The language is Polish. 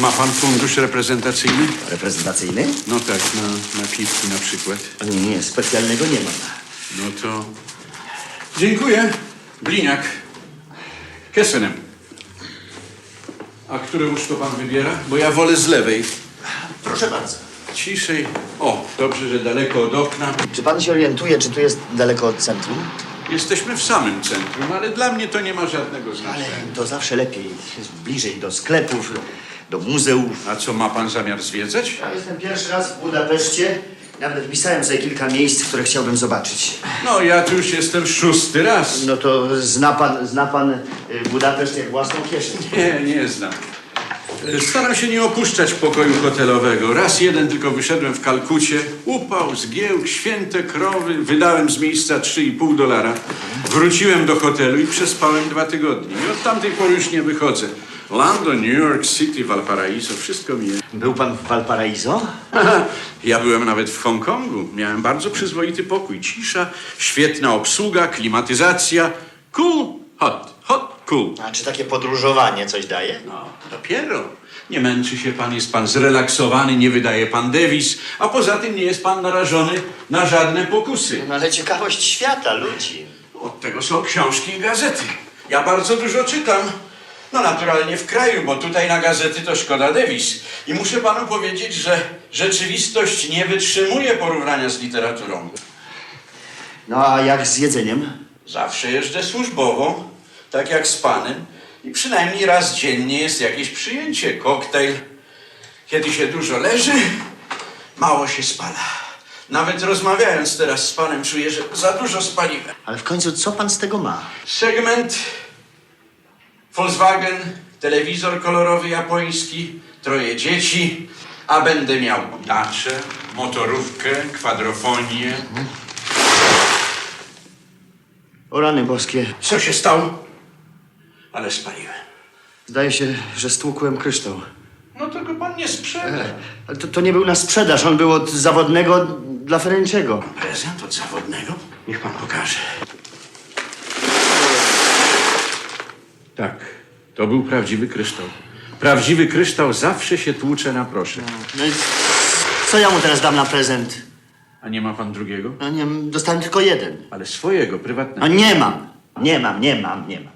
Ma pan fundusz reprezentacyjny? Reprezentacyjny? No tak, na, na piwki na przykład. Nie, nie, specjalnego nie mam. No to... Dziękuję. Bliniak. Kessenem. A które łóżko pan wybiera? Bo ja wolę z lewej. Proszę bardzo. Ciszej. O, dobrze, że daleko od okna. Czy pan się orientuje, czy tu jest daleko od centrum? Jesteśmy w samym centrum, ale dla mnie to nie ma żadnego Ale znaczenia. to zawsze lepiej. Jest bliżej do sklepów, do muzeów. A co, ma pan zamiar zwiedzać? Ja jestem pierwszy raz w Budapeszcie. Nawet wpisałem sobie kilka miejsc, które chciałbym zobaczyć. No, ja tu już jestem szósty raz. No to zna pan, zna pan y, Budapeszt jak własną kieszeń. Nie, nie znam. Staram się nie opuszczać pokoju hotelowego. Raz jeden tylko wyszedłem w Kalkucie. Upał, zgiełk, święte krowy. Wydałem z miejsca 3,5 dolara. Wróciłem do hotelu i przespałem dwa tygodnie. I od tamtej pory już nie wychodzę. London, New York City, Valparaiso, wszystko mi jest. Był pan w Valparaiso? Ja byłem nawet w Hongkongu. Miałem bardzo przyzwoity pokój. Cisza, świetna obsługa, klimatyzacja. Cool, hot, cool. A czy takie podróżowanie coś daje? No, dopiero. Nie męczy się pan, jest pan zrelaksowany, nie wydaje pan dewiz, a poza tym nie jest pan narażony na żadne pokusy. No ale ciekawość świata, ludzi. Od tego są książki i gazety. Ja bardzo dużo czytam. No naturalnie w kraju, bo tutaj na gazety to szkoda dewiz. I muszę panu powiedzieć, że rzeczywistość nie wytrzymuje porównania z literaturą. No a jak z jedzeniem? Zawsze jeżdżę służbowo, tak jak z panem. I przynajmniej raz dziennie jest jakieś przyjęcie, koktajl. Kiedy się dużo leży, mało się spala. Nawet rozmawiając teraz z panem czuję, że za dużo spaliłem. Ale w końcu co pan z tego ma? Segment Volkswagen, telewizor kolorowy japoński, troje dzieci, a będę miał dacze, motorówkę, kwadrofonię. O rany boskie. Co się stało? Ale spaliłem. Zdaje się, że stłukłem kryształ. No go pan nie sprzeda. Ale to, to nie był na sprzedaż, on był od zawodnego dla Ferenciego. Prezent od zawodnego? Niech pan pokaże. Tak, to był prawdziwy kryształ. Prawdziwy kryształ zawsze się tłucze na proszę. No i co ja mu teraz dam na prezent? A nie ma pan drugiego? No nie, dostałem tylko jeden. Ale swojego, No prywatnego. nie mam. Nie mam, nie mam, nie mam.